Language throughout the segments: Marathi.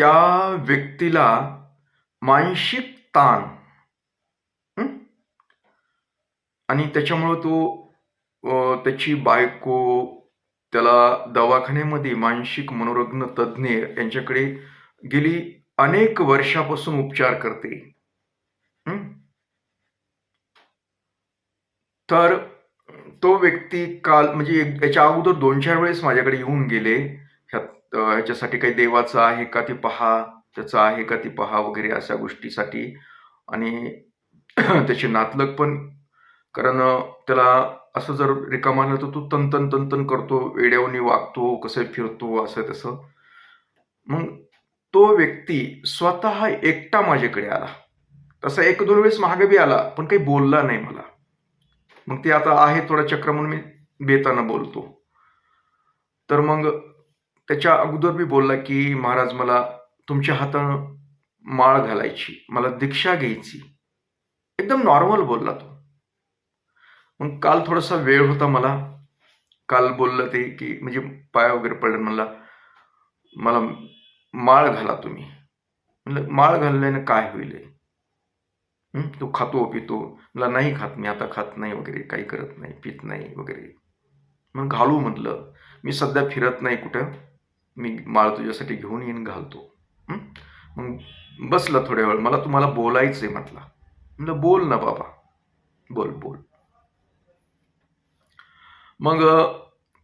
त्या व्यक्तीला मानसिक ताण आणि त्याच्यामुळं तो त्याची बायको त्याला दवाखान्यामध्ये मानसिक मनोरुग्ण तज्ज्ञ यांच्याकडे गेली अनेक वर्षापासून उपचार करते. तर तो व्यक्ती काल म्हणजे याच्या अगोदर दोन चार वेळेस माझ्याकडे येऊन गेले. ह्या ह्याच्यासाठी काही देवाचं आहे का ते पहा त्याचं आहे का ते पहा वगैरे अशा गोष्टीसाठी. आणि त्याचे नातलग पण कारण त्याला असं जर रिकामा आलं तर तो तंतन तंतन करतो वेड्यावनी वागतो कसं फिरतो असं तसं. मग तो व्यक्ती स्वतः एकटा माझ्याकडे आला. तसा एक दोन वेळेस महागबी बी आला पण काही बोलला नाही मला. मग ते आता आहे थोडा चक्र म्हणून मी बेताना बोलतो. तर मग त्याच्या अगोदर मी बोलला की महाराज मला तुमच्या हातानं माळ घालायची मला दीक्षा घ्यायची. एकदम नॉर्मल बोलला तो. मग काल थोडासा वेळ होता मला. काल बोललं ते की म्हणजे पाया वगैरे पडलं मला मला माळ घाला तुम्ही. म्हणलं माळ घालल्यानं काय होईल? तो खातो पितो. मला नाही खात मी आता खात नाही वगैरे काही करत नाही पित नाही वगैरे. मग घालू म्हटलं मी सध्या फिरत नाही कुठं. मी माळ तुझ्यासाठी घेऊन येईन घालतो. मग बसला थोड्या वेळ. मला तुम्हाला बोलायचं आहे म्हटलं. म्हणलं बोल ना बाबा. बोल बोल. मग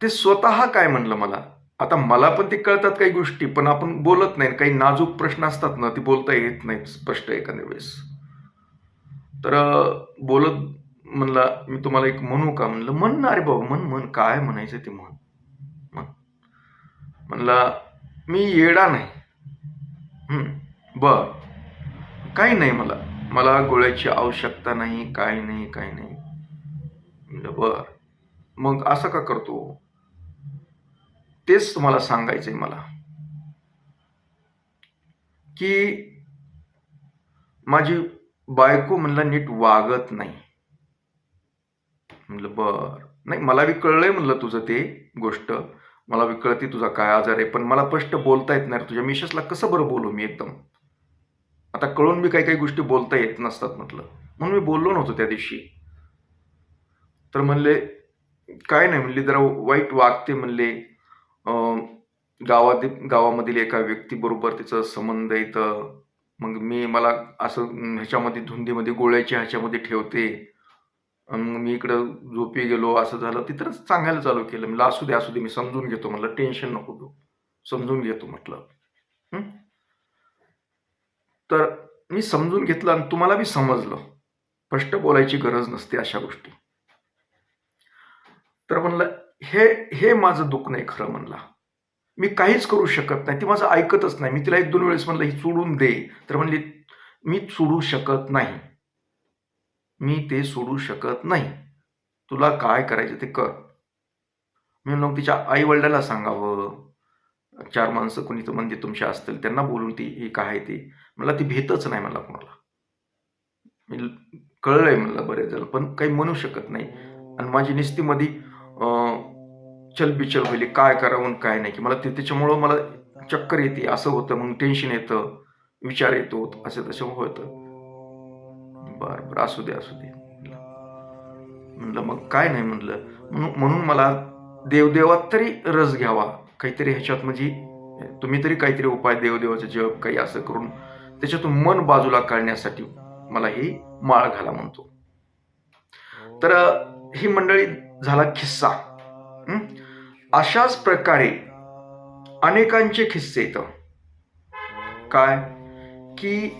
ते स्वतः काय म्हणलं मला? आता मला पण ते कळतात काही गोष्टी पण आपण बोलत नाही. काही नाजूक प्रश्न असतात ना ते बोलता येत नाहीत स्पष्ट एखाद्या वेळेस. तर बोलत म्हणला मी तुम्हाला एक म्हणू का? म्हणलं म्हण ना अरे बाबा म्हण म्हण. काय म्हणायचं ते म्हण? म्हणला मी येडा नाही. बर. काही नाही मला. मला गोळ्याची आवश्यकता नाही काय नाही काय नाही. म्हणलं बर. मग असं का करतो? तेच तुम्हाला सांगायचंय मला. की माझी बायको म्हणलं नीट वागत नाही. म्हणलं बर. नाही मला बी कळलंय म्हणलं तुझं ते गोष्ट. मला कळते तुझा काय आजार आहे पण मला स्पष्ट बोलता येत नाही तुझ्या मिशेसला कसं बरं बोलू मी एकदम? आता कळून मी काही काही गोष्टी बोलता येत नसतात म्हटलं. म्हणून मी बोललो नव्हतो त्या दिवशी. तर म्हणले काय नाही म्हणले जरा वाईट वागते म्हणले. गावात गावामधील एका व्यक्तीबरोबर तिचं संबंध येतं मग मी मला असं ह्याच्यामध्ये धुंदीमध्ये गोळ्याच्या ह्याच्यामध्ये ठेवते. मग मी इकडं झोपी गेलो असं झालं तिथंच सांगायला चालू केलं. म्हणलं असू दे असू दे मी समजून घेतो. म्हटलं टेन्शन नको तू समजून घेतो म्हटलं. तर मी समजून घेतलं आणि तुम्हाला बी समजलं. स्पष्ट बोलायची गरज नसते अशा गोष्टी. तर म्हणलं हे हे माझं दुःख नाही खरं म्हणला. मी काहीच करू शकत नाही. ती माझं ऐकतच नाही. मी तिला एक दोन वेळेस म्हणलं ही सोडून दे. तर म्हणली मी सोडू शकत नाही. मी ते सोडू शकत नाही. तुला काय करायचं ते कर. मी मग तिच्या आई वडिलाला सांगावं. चार माणसं कोणी तर म्हणजे तुमच्या असतील त्यांना बोलून ती हे काय आहे ते. मला ती भेटच नाही मला कोणाला. मी कळलंय मला बरेच झालं पण काही म्हणू शकत नाही. आणि माझी निस्तीमध्ये चलबिचल होईल काय करावं काय नाही. की मला ते त्याच्यामुळं मला चक्कर येते असं होतं मग टेन्शन येतं विचार येतो असं तसं होतं. बरं बरं. असू दे असू दे. म्हणलं मग काय नाही म्हणलं. म्हणून म्हणून मला देवदेवात तरी रस घ्यावा. काहीतरी ह्याच्यात म्हणजे तुम्ही तरी काहीतरी उपाय देवदेवाचं जप काही असं करून त्याच्यातून मन बाजूला काढण्यासाठी मला ही माळ घाला म्हणतो. तर ही मंडळी झाला किस्सा अशाच प्रकारे अनेकांचे किस्से येत काय? की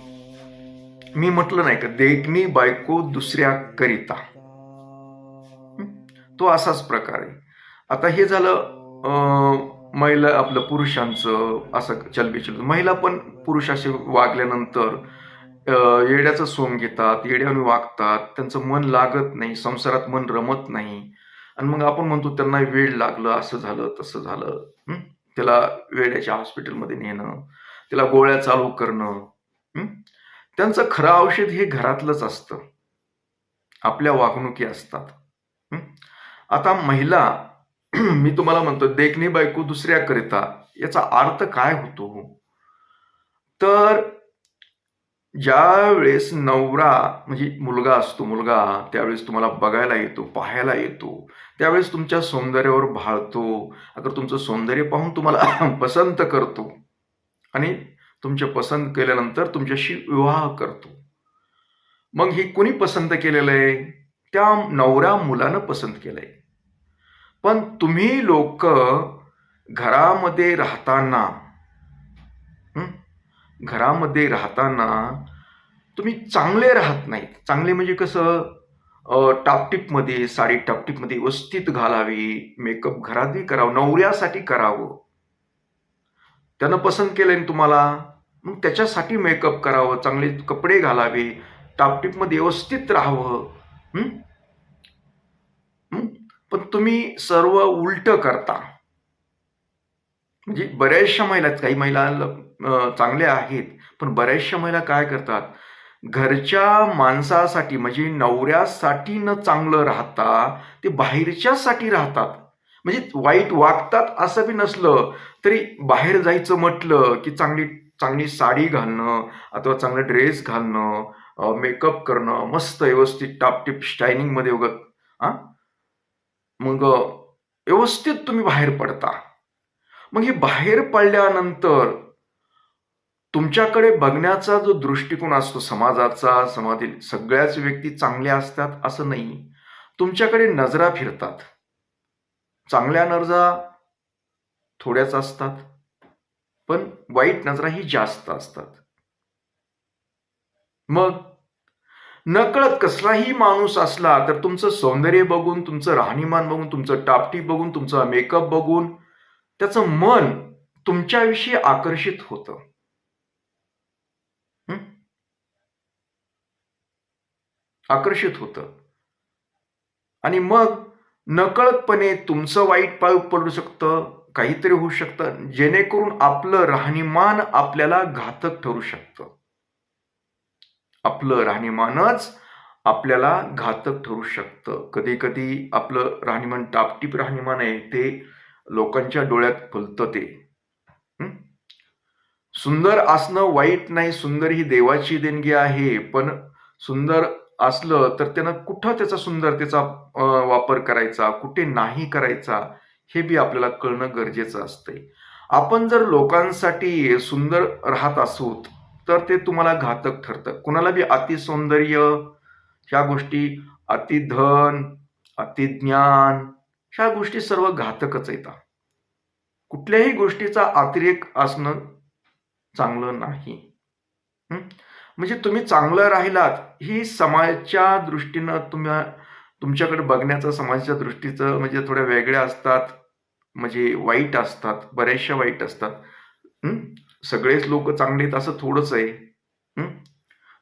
मी म्हटलं नाही का देखणी बायको दुसऱ्या करिता. तो असाच प्रकार आहे. आता हे झालं महिला आपलं पुरुषांचं असं चलबिचल. महिला पण पुरुषाशी वागल्यानंतर येड्याचं सोंग घेतात येड्याने वागतात. त्यांचं मन लागत नाही संसारात मन रमत नाही. आणि मग आपण म्हणतो त्यांना वेळ लागलं असं झालं तसं झालं. त्याला वेड्याच्या हॉस्पिटलमध्ये नेणं त्याला गोळ्या चालू करणं. त्यांचं खरं औषध हे घरातलंच असतं. आपल्या वागणुकी असतात. आता महिला मी तुम्हाला म्हणतो देखणी बायको दुसऱ्याकरिता याचा अर्थ काय होतो? तर ज्या वेळेस नवरा म्हणजे मुलगा असतो मुलगा त्यावेळेस तुम्हाला बघायला येतो पाहायला येतो त्यावेळेस तुमच्या सौंदर्यावर भाळतो अगर तुमचं सौंदर्य पाहून तुम्हाला पसंत करतो. आणि तुमचे पसंत केल्यानंतर तुमच्याशी विवाह करतो. मग हे कुणी पसंत केलेलं आहे त्या नवऱ्या मुलानं पसंत केलंय. पण तुम्ही लोक घरामध्ये राहताना घरामध्ये राहताना तुम्ही चांगले राहत नाहीत. चांगले म्हणजे कसं? टापटीपमध्ये साडी टापटीपमध्ये व्यवस्थित घालावी मेकअप घरातही करावं नवऱ्यासाठी करावं. त्यानं पसंत केलंय तुम्हाला? मग त्याच्यासाठी मेकअप करावं चांगले कपडे घालावे टापटीपमध्ये व्यवस्थित राहावं. पण तुम्ही सर्व उलट करता. म्हणजे बऱ्याचशा महिला काही महिला चांगल्या आहेत पण बऱ्याचशा महिला काय करतात? घरच्या माणसासाठी म्हणजे नवऱ्यासाठी न चांगलं राहता ते बाहेरच्यासाठी राहतात. म्हणजे वाईट वागतात असं बी नसलं तरी बाहेर जायचं म्हटलं की चांगली चांगली साडी घालणं अथवा चांगला ड्रेस घालणं मेकअप करणं मस्त व्यवस्थित टापटीप स्टायनिंगमध्ये वगैरे हा मग व्यवस्थित तुम्ही बाहेर पडता. मग हे बाहेर पडल्यानंतर तुमच्याकडे बघण्याचा जो दृष्टिकोन असतो समाजाचा समाजातील सगळ्याच व्यक्ती चांगल्या असतात असं नाही. तुमच्याकडे नजरा फिरतात. चांगल्या नजरा थोड्याच असतात. पण वाईट नजरा ही जास्त असतात. मग नकळत कसलाही माणूस असला तर तुमचं सौंदर्य बघून तुमचं राहणीमान बघून तुमचं टापटी बघून तुमचा मेकअप बघून त्याचं मन तुमच्याविषयी आकर्षित होतं. आकर्षित होतं. आणि मग नकळतपणे तुमचं वाईट पाय पडू शकतं काहीतरी होऊ शकतं जेणेकरून आपलं राहणीमान आपल्याला घातक ठरू शकतं. आपलं राहणीमानच आपल्याला घातक ठरू शकतं. कधी कधी आपलं राहणीमान टापटीप राहणीमान आहे ते लोकांच्या डोळ्यात फुलतं ते. सुंदर असणं वाईट नाही सुंदर ही देवाची देणगी आहे पण सुंदर असलं तर त्यानं कुठं त्याचा सुंदरतेचा वापर करायचा कुठे नाही करायचा? हे बी आपल्याला कळणं गरजेचं असतंय. आपण जर लोकांसाठी सुंदर राहत असू तर ते तुम्हाला घातक ठरतं. कुणाला बी अतिसौंदर्य ह्या गोष्टी अतिधन अतिज्ञान ह्या गोष्टी सर्व घातकच येतात कुठल्याही गोष्टीचा अतिरेक असणं चांगलं नाही. म्हणजे तुम्ही चांगलं राहिलात ही समाजाच्या दृष्टीनं तुम्ही तुमच्याकडे बघण्याचं समाजाच्या दृष्टीचं म्हणजे थोड्या वेगळ्या असतात म्हणजे वाईट असतात बऱ्याचशा वाईट असतात. सगळेच लोक चांगले आहेत असं थोडंच आहे.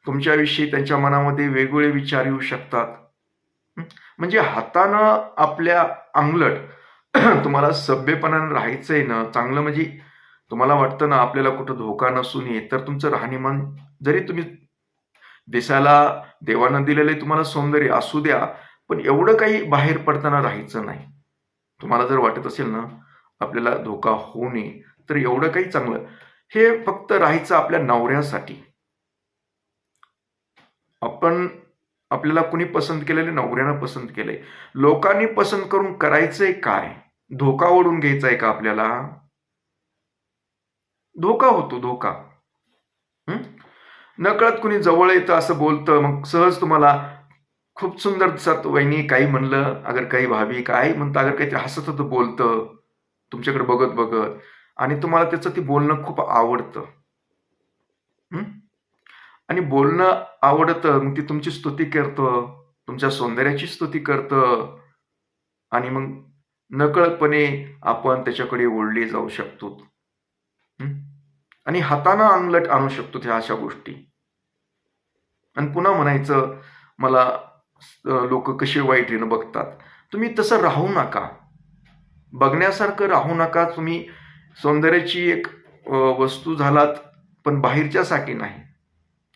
तुमच्याविषयी त्यांच्या मनामध्ये वेगवेगळे विचार येऊ शकतात. म्हणजे हातानं आपल्या अंगलट तुम्हाला सभ्यपणानं राहायचंय ना चांगलं म्हणजे तुम्हाला वाटतं ना आपल्याला कुठं धोका नसू नये तर तुमचं राहणीमान जरी तुम्ही दिसायला देवानं दिलेले तुम्हाला सौंदर्य असू द्या पण एवढं काही बाहेर पडताना राहायचं नाही. तुम्हाला जर वाटत असेल ना आपल्याला धोका होऊ नये तर एवढं काही चांगलं. हे फक्त राहायचं आपल्या नवऱ्यासाठी. आपण आपल्याला कुणी पसंत केलेले नवऱ्यानं पसंत केलंय. लोकांनी पसंत करून करायचंय काय? धोका ओढून घ्यायचा आहे का आपल्याला? धोका होतो धोका. नकळत कुणी जवळ येतं असं बोलतं मग सहज तुम्हाला खूप सुंदर दिसत वहिनी काही म्हणलं अगर काही भाभी काय म्हणतं अगर काहीतरी हसत होतं बोलतं तुमच्याकडे बघत बघत आणि तुम्हाला त्याचं ते बोलणं खूप आवडतं. आणि बोलणं आवडतं मग ती तुमची स्तुती करतं तुमच्या सौंदर्याची स्तुती करतं आणि मग नकळतपणे आपण त्याच्याकडे ओढले जाऊ शकतो. आणि हातानं अंगलट आणू शकतो ह्या अशा गोष्टी. आणि पुन्हा म्हणायचं मला लोक कसे वाईटीनं बघतात. तुम्ही तसं राहू नका. बघण्यासारखं राहू नका. तुम्ही सौंदर्याची एक वस्तू झालात पण बाहेरच्यासाठी नाही.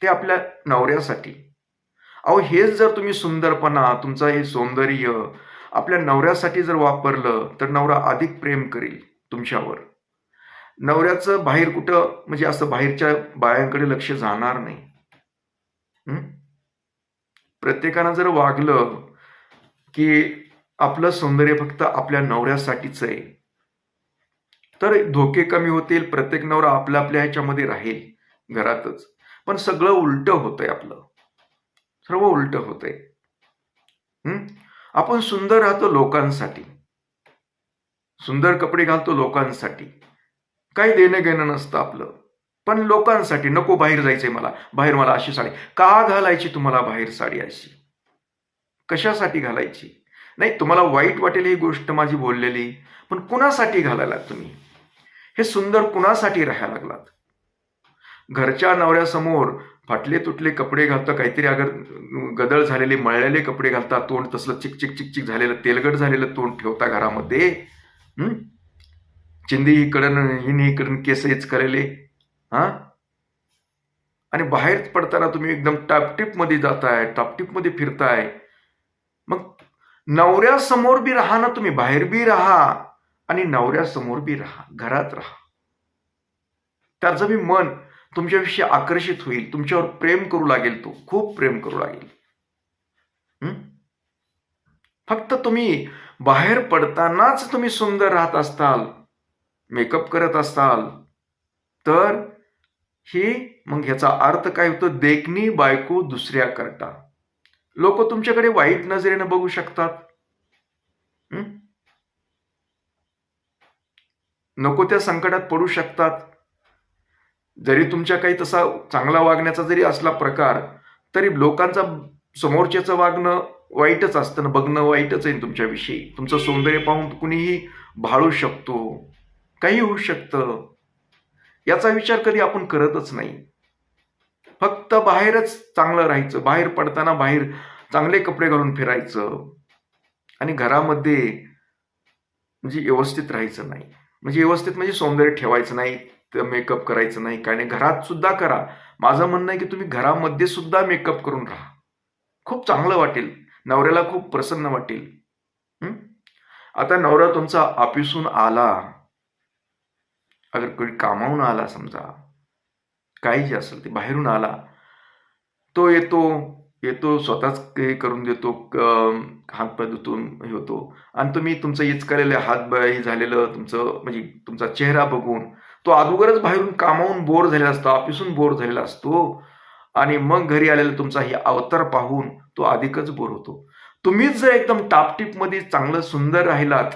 ते आपल्या नवऱ्यासाठी. अहो हेच जर तुम्ही सुंदरपणा तुमचं हे सौंदर्य आपल्या नवऱ्यासाठी जर वापरलं तर नवरा अधिक प्रेम करेल तुमच्यावर. नवऱ्याचं बाहेर कुठं म्हणजे असं बाहेरच्या बायांकडे लक्ष जाणार नाही. प्रत्येकानं जर वागलं की आपलं सौंदर्य फक्त आपल्या नवऱ्यासाठीच आहे तर धोके कमी होतील प्रत्येक नवरा आपल्या आपल्या ह्याच्यामध्ये राहील घरातच. पण सगळं उलट होतंय आपलं. सर्व उलट होतंय. हं? आपण सुंदर राहतो लोकांसाठी. सुंदर कपडे घालतो लोकांसाठी. काही देणं घेणं नसतं आपलं. पण लोकांसाठी नको बाहेर जायचंय मला. बाहेर मला अशी साडी. का घालायची तुम्हाला बाहेर साडी अशी? कशासाठी घालायची? नाही तुम्हाला वाईट वाटेल ही गोष्ट माझी बोललेली पण कुणासाठी घालायला तुम्ही? हे सुंदर कुणासाठी राहायला लागलात? घरच्या नवऱ्यासमोर फाटले तुटले कपडे घालता काहीतरी अगर गदळ झालेले मळलेले कपडे घालता तोंड तसलं चिक चिक चिक चिक झालेलं तेलगट झालेलं तोंड ठेवता घरामध्ये चिंदी इकडं हिन इकडून केस हेच करेले हा? आणि बाहेर पडताना तुम्ही एकदम टापटीपमध्ये जाताय टापटीपमध्ये फिरताय. मग नवऱ्यासमोर बी राहा ना तुम्ही बाहेर बी राहा आणि नवऱ्यासमोर बी राहा घरात राहा. त्याचं बी मन तुमच्याविषयी आकर्षित होईल तुमच्यावर प्रेम करू लागेल तो खूप प्रेम करू लागेल. फक्त तुम्ही बाहेर पडतानाच तुम्ही सुंदर राहत असताल मेकअप करत असाल तर ही मग ह्याचा अर्थ काय होतो? देखणी बायको दुसऱ्या करता. लोक तुमच्याकडे वाईट नजरेनं बघू शकतात. नको त्या संकटात पडू शकतात. जरी तुमच्या काही तसा चांगला वागण्याचा जरी असला प्रकार तरी लोकांचा समोरच्याचं वागणं वाईटच असतं ना बघणं वाईटच आहे तुमच्याविषयी. तुमचं सौंदर्य पाहून कुणीही भाळू शकतो. काही होऊ शकतं. याचा विचार कधी आपण करतच नाही. फक्त बाहेरच चांगलं राहायचं बाहेर पडताना बाहेर चांगले कपडे घालून फिरायचं आणि घरामध्ये म्हणजे व्यवस्थित राहायचं नाही. म्हणजे व्यवस्थित म्हणजे सौंदर्य ठेवायचं नाही मेकअप करायचं नाही काय नाही. घरात सुद्धा करा. माझं म्हणणं आहे की तुम्ही घरामध्ये सुद्धा मेकअप करून राहा. खूप चांगलं वाटेल. नवऱ्याला खूप प्रसन्न वाटेल. आता नवरा तुमचा ऑफिसून आला. अगर कोणी कामावून आला समजा काही जे असेल ते बाहेरून आला तो येतो येतो स्वतःच हे करून देतो हातपाय धुतून हे होतो. आणि तुम्ही तुमचं इचकलेलं हात हे झालेलं तुमचं म्हणजे तुमचा चेहरा बघून तो अगोदरच बाहेरून कामावून बोर झालेला असतो ऑफिसून बोर झालेला असतो. आणि मग घरी आलेला तुमचा हे अवतार पाहून तो अधिकच बोर होतो. तुम्हीच जर एकदम टापटीपमध्ये चांगलं सुंदर राहिलात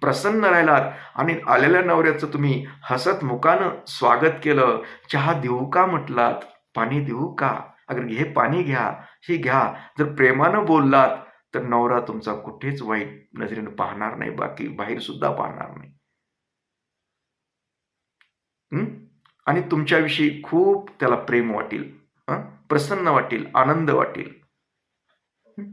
प्रसन्न राहिलात. आणि आलेल्या नवऱ्याचं तुम्ही हसत मुखानं स्वागत केलं. चहा देऊ का म्हटलात? पाणी देऊ का? अगर हे पाणी घ्या हे घ्या. जर प्रेमानं बोललात तर नवरा तुमचा कुठेच वाईट नजरेनं पाहणार नाही. बाकी बाहेर सुद्धा पाहणार नाही. आणि तुमच्याविषयी खूप त्याला प्रेम वाटेल. प्रसन्न वाटेल आनंद वाटेल हं?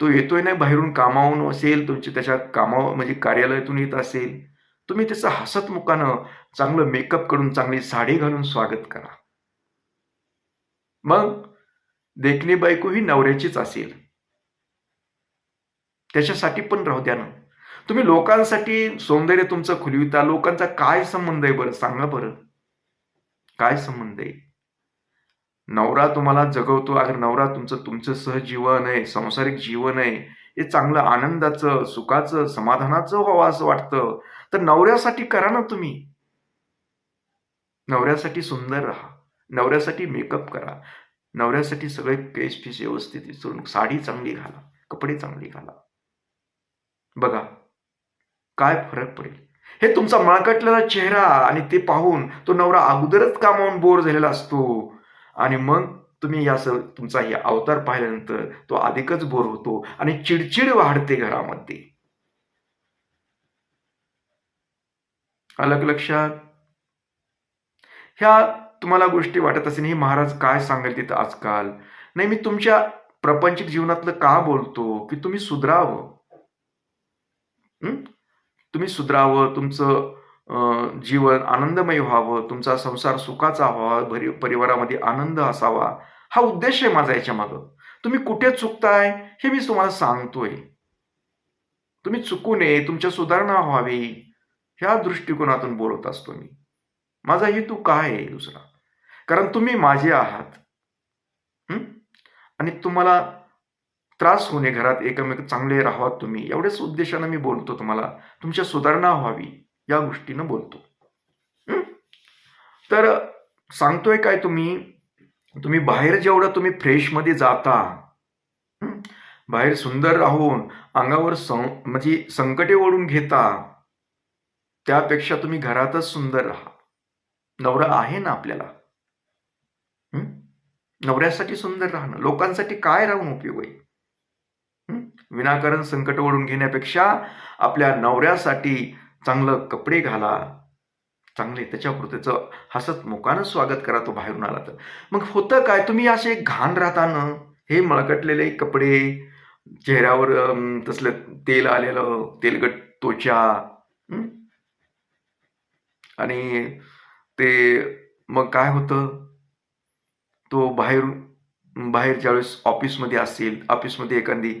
तो येतोय नाही बाहेरून कामावून असेल तुमची त्याच्या कामा म्हणजे कार्यालयातून येत असेल तुम्ही त्याचं हसत मुखानं चांगलं मेकअप करून चांगली साडी घालून स्वागत करा. मग देखणी बायको ही नवऱ्याचीच असेल. त्याच्यासाठी पण राहू द्या ना. तुम्ही लोकांसाठी सौंदर्य तुमचं खुलविता लोकांचा काय संबंध आहे बरं? सांगा बरं. काय संबंध आहे? नवरा तुम्हाला जगवतो अगर नवरा तुमचं तुमचं सहजीवन आहे संसारिक जीवन आहे हे चांगलं आनंदाचं सुखाचं समाधानाचं व्हावं असं वाटतं. तर नवऱ्यासाठी करा ना तुम्ही. नवऱ्यासाठी सुंदर राहा. नवऱ्यासाठी मेकअप करा. नवऱ्यासाठी सगळे केस फिस व्यवस्थित विसरून साडी चांगली घाला कपडे चांगले घाला. बघा काय फरक पडेल? हे तुमचा मळकटलेला चेहरा आणि ते पाहून तो नवरा अगोदरच कामावून बोर झालेला असतो. आणि मग तुम्ही या सर तुमचा हे अवतार पाहिल्यानंतर तो अधिकच बोर होतो आणि चिडचिड वाढते घरामध्ये. अलग लक्षात. ह्या तुम्हाला गोष्टी वाटत असेल हे महाराज काय सांगेल तिथं आजकाल? नाही मी तुमच्या प्रपंचिक जीवनातलं का बोलतो? की तुम्ही सुधरावं? तुम्ही सुधरावं तुमचं जीवन आनंदमय व्हावं तुमचा संसार सुखाचा व्हावा भरी परिवारामध्ये आनंद असावा हा उद्देश आहे माझा याच्या मागं. तुम्ही कुठे चुकताय हे मी तुम्हाला सांगतोय. तुम्ही चुकू नये तुमच्या सुधारणा व्हावी ह्या दृष्टिकोनातून बोलत असतो मी. माझा हेतू काय आहे दुसरा? कारण तुम्ही माझे आहात. आणि तुम्हाला त्रास होणे घरात एकमेक चांगले राहावात तुम्ही. एवढ्याच उद्देशानं मी बोलतो तुम्हाला. तुमच्या सुधारणा व्हावी. या गोष्टीनं बोलतो. तर सांगतोय काय तुम्ही? तुम्ही बाहेर जेवढं तुम्ही फ्रेशमध्ये जाता बाहेर सुंदर राहून अंगावर सं म्हणजे संकटे ओढून घेता त्यापेक्षा तुम्ही घरातच सुंदर राहा. नवरा आहे ना आपल्याला? नवऱ्यासाठी सुंदर राहणं लोकांसाठी काय राहून उपयोग आहे? विनाकारण संकट ओढून घेण्यापेक्षा आपल्या नवऱ्यासाठी चांगलं कपडे घाला. चांगले त्याच्यावर त्याचं हसत मुखानं स्वागत करा तो बाहेरून आला तर. मग होतं काय? तुम्ही असे घाण राहताना हे मळकटलेले कपडे चेहऱ्यावर तसलं तेल आलेलं तेलगट त्वचा आणि ते मग काय होतं? तो बाहेर बाहेर ज्यावेळेस ऑफिसमध्ये असेल ऑफिसमध्ये एखादी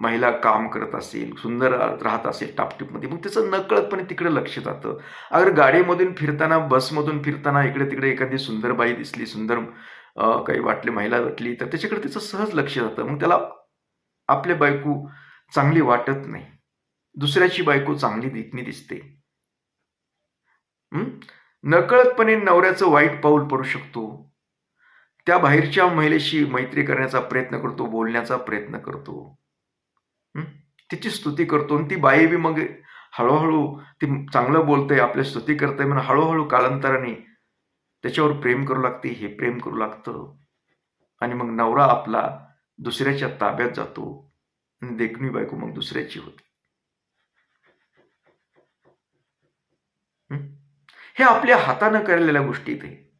महिला काम करत असेल सुंदर राहत असेल टापटीपमध्ये मग त्याचं नकळतपणे तिकडे लक्ष जातं. अगर गाडीमधून फिरताना बसमधून फिरताना इकडे तिकडे एखादी सुंदर बाई दिसली सुंदर काही वाटली महिला वाटली तर त्याच्याकडे त्याचं सहज लक्ष जातं. मग त्याला आपले बायको चांगली वाटत नाही. दुसऱ्याची बायको चांगली दिखणी दिसते. नकळतपणे नवऱ्याचं वाईट पाऊल पडू शकतो. त्या बाहेरच्या महिलेशी मैत्री करण्याचा प्रयत्न करतो बोलण्याचा प्रयत्न करतो. तिची स्तुती करतो आणि ती बाई बी मग हळूहळू ती चांगलं बोलते आपल्या स्तुती करतंय म्हणून हळूहळू कालांतराने त्याच्यावर प्रेम करू लागते हे प्रेम करू लागतं. आणि मग नवरा आपला दुसऱ्याच्या ताब्यात जातो आणि देखणी बायको मग दुसऱ्याची होते. हे? आपल्या हातानं केलेल्या गोष्टी इथे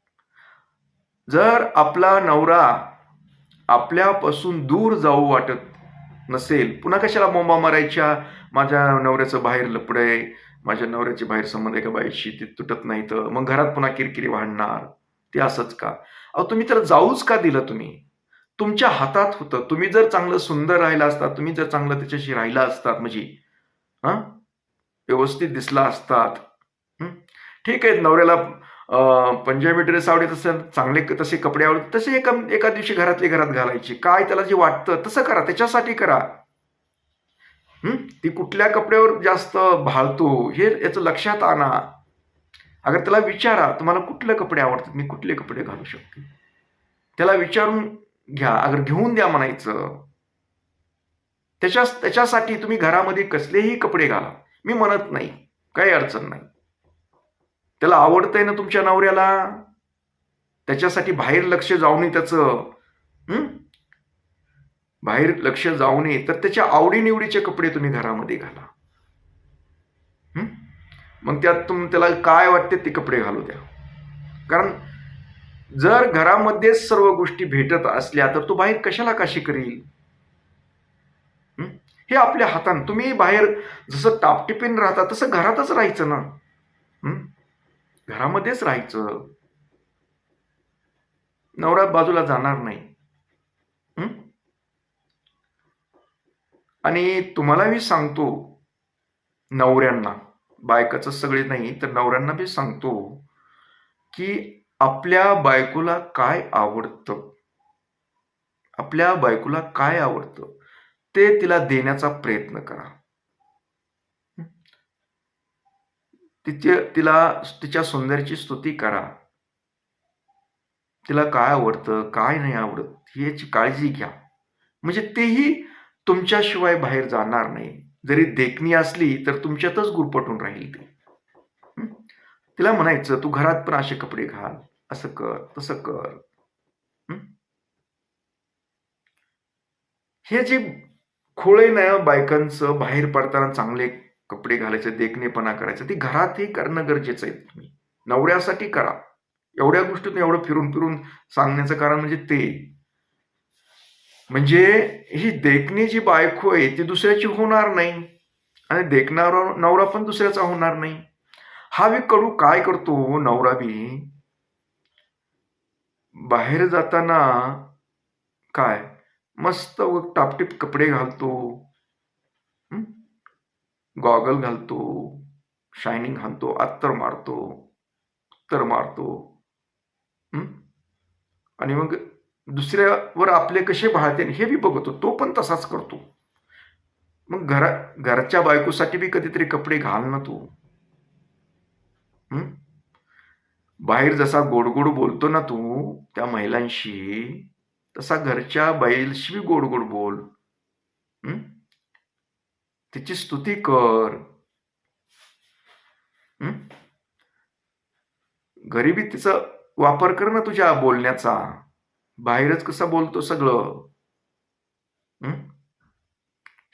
जर आपला नवरा आपल्यापासून दूर जाऊ वाटत नसेल. पुन्हा कशाला बोंबा मारायच्या? माझ्या नवऱ्याचं बाहेर लपड आहे माझ्या नवऱ्याचे बाहेर संबंध एका बाईशी ते तुटत नाही तर मग घरात पुन्हा किरकिरी वाढणार. ते असंच का? अहो तुम्ही तर जाऊच का दिलं तुम्ही? तुमच्या हातात होतं. तुम्ही जर चांगलं सुंदर राहिला असतात तुम्ही जर चांगलं त्याच्याशी राहिला असतात म्हणजे हा? व्यवस्थित दिसला असतात. ठीक आहे नवऱ्याला पंजाबी ड्रेस आवडत असेल चांगले तसे कपडे आवडत तसे एका एका दिवशी घरातले घरात घालायचे. काय त्याला जे वाटतं तसं करा त्याच्यासाठी करा. ती कुठल्या कपड्यावर जास्त भाळतो हे याचं लक्षात आणा. अगर त्याला विचारा तुम्हाला कुठले कपडे आवडतात मी कुठले कपडे घालू शकते? त्याला विचारून घ्या अगर घेऊन द्या म्हणायचं. त्याच्या त्याच्यासाठी तुम्ही घरामध्ये कसलेही कपडे घाला. मी म्हणत नाही काही अडचण नाही. त्याला आवडतंय ना तुमच्या नवऱ्याला? त्याच्यासाठी बाहेर लक्ष जाऊ नये त्याचं बाहेर लक्ष जाऊ नये तर त्याच्या आवडीनिवडीचे कपडे तुम्ही घरामध्ये घाला. मग त्यात तुम त्याला काय वाटते ते कपडे घालू द्या. कारण जर घरामध्येच सर्व गोष्टी भेटत असल्या तर तो बाहेर कशाला काशी करील? हे? आपल्या हातानं. तुम्ही बाहेर जसं टापटिपीन राहता तसं घरातच राहायचं ना. घरामध्येच राहायचं. नवरा बाजूला जाणार नाही. आणि तुम्हाला मी सांगतो नवऱ्यांना बायकाचं सगळे नाही तर नवऱ्यांना मी सांगतो की आपल्या बायकोला काय आवडतं? आपल्या बायकोला काय आवडतं? ते तिला देण्याचा प्रयत्न करा. तिचे तिला तिच्या सौंदर्याची स्तुती करा. तिला काय आवडतं काय नाही आवडत याची काळजी घ्या. म्हणजे तेही तुमच्याशिवाय बाहेर जाणार नाही. जरी देखणी असली तर तुमच्यातच गुरपटून राहील ती. तिला म्हणायचं तू घरात पण असे कपडे घाल. असं कर तसं कर. हे? जे खोळे नाही बायकांचं बाहेर पडताना चांगले कपडे घालायचे देखणेपणा करायचं ते घरातही करणं गरजेचं आहे तुम्ही. नवऱ्यासाठी करा. एवढ्या गोष्टीतून एवढं फिरून फिरून सांगण्याचं कारण म्हणजे ते. म्हणजे ही देखणी जी बायको आहे ती दुसऱ्याची होणार नाही. आणि देखणारा नवरा पण दुसऱ्याचा होणार नाही. हा बी कडू काय करतो नवरा बी? बाहेर जाताना काय? मस्त टापटीप कपडे घालतो. गॉगल घालतो शायनिंग घालतो अत्तर मारतो तर मारतो. आणि मग दुसऱ्यावर आपले कसे पाहते हे बी बघतो तो पण तसाच करतो. मग घरा घरच्या बायकोसाठी बी कधीतरी कपडे घाल ना तू बाहेर जसा गोड गोड बोलतो ना तू त्या महिलांशी तसा घरच्या बाईलशी बी गोड गोड बोल तिची स्तुती कर. गरिबी तिचा वापर कर ना तुझ्या बोलण्याचा. बाहेरच कसा बोलतो सगळं?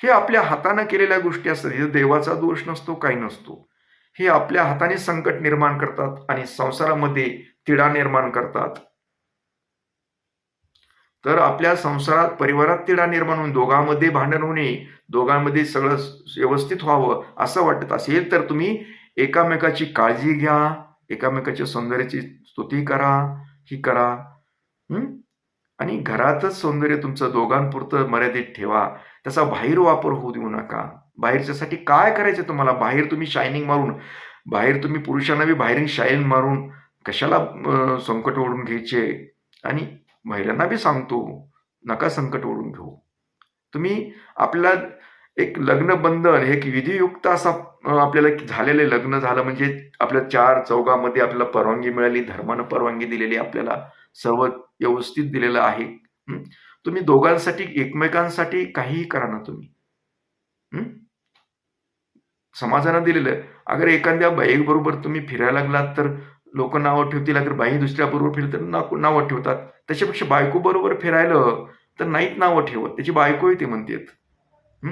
हे? आपल्या हाताने केलेल्या गोष्टी असतात. हे देवाचा दोष नसतो काही नसतो. हे आपल्या हाताने संकट निर्माण करतात आणि संसारामध्ये तिढा निर्माण करतात. तर आपल्या संसारात परिवारात तिढा निर्माण होऊन दोघांमध्ये भांडण होणे दोघांमध्ये सगळं व्यवस्थित व्हावं असं वाटत असेल तर तुम्ही एकामेकाची काळजी घ्या एकामेकाच्या सौंदर्याची स्तुती करा ही करा. आणि घरातच सौंदर्य तुमचं दोघांपुरतं मर्यादित ठेवा. त्याचा बाहेर वापर होऊ देऊ नका. बाहेरच्यासाठी काय करायचं तुम्हाला? बाहेर तुम्ही शायनिंग मारून बाहेर तुम्ही पुरुषांना बी बाहेरून शाईन मारून कशाला संकट ओढून घ्यायचे? आणि महिलांना बी सांगतो नका संकट ओढून घेऊ. तुम्ही आपला एक लग्न बंधन हे एक विधियुक्त असा आपल्याला झालेले लग्न झालं म्हणजे आपल्या चार चौघामध्ये आपल्याला परवानगी मिळाली धर्मानं परवानगी दिलेली आपल्याला सर्व व्यवस्थित दिलेलं आहे. तुम्ही दोघांसाठी एकमेकांसाठी काहीही करा ना तुम्ही. समाजानं दिलेलं. अगर एखाद्या बाईबरोबर तुम्ही फिरायला लागलात तर लोक नावं ठेवतील अगर बाई दुसऱ्या बरोबर फिरली तर नावं ठेवतात. त्याच्यापेक्षा बायको बरोबर फिरायलं तर नाहीत नावं ठेवत. त्याची बायको येते म्हणतात.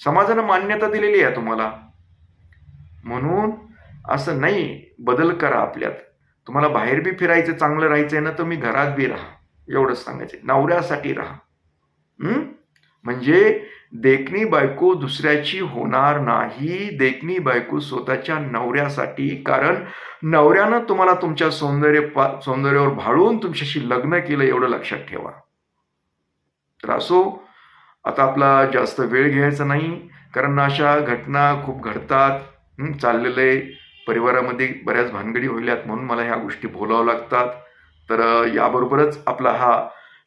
समाजानं मान्यता दिलेली आहे तुम्हाला. म्हणून असं नाही बदल करा आपल्यात. तुम्हाला बाहेर बी फिरायचं चांगलं राहायचंय ना तुम्ही घरात बी राहा. एवढंच सांगायचं नवऱ्यासाठी राहा. म्हणजे देखणी बायको दुसऱ्याची होणार नाही. देखणी बायको स्वतःच्या नवऱ्यासाठी. कारण नवऱ्यानं तुम्हाला तुमच्या सौंदर्य सौंदर्यावर भाळून तुमच्याशी लग्न केलं एवढं लक्षात ठेवा. तर असो आता आपला जास्त वेळ घ्यायचा नाही. कारण अशा घटना खूप घडतात. चाललेले परिवारामध्ये बऱ्याच भानगडी होईल्यात म्हणून मला ह्या गोष्टी बोलावं लागतात. तर याबरोबरच आपला हा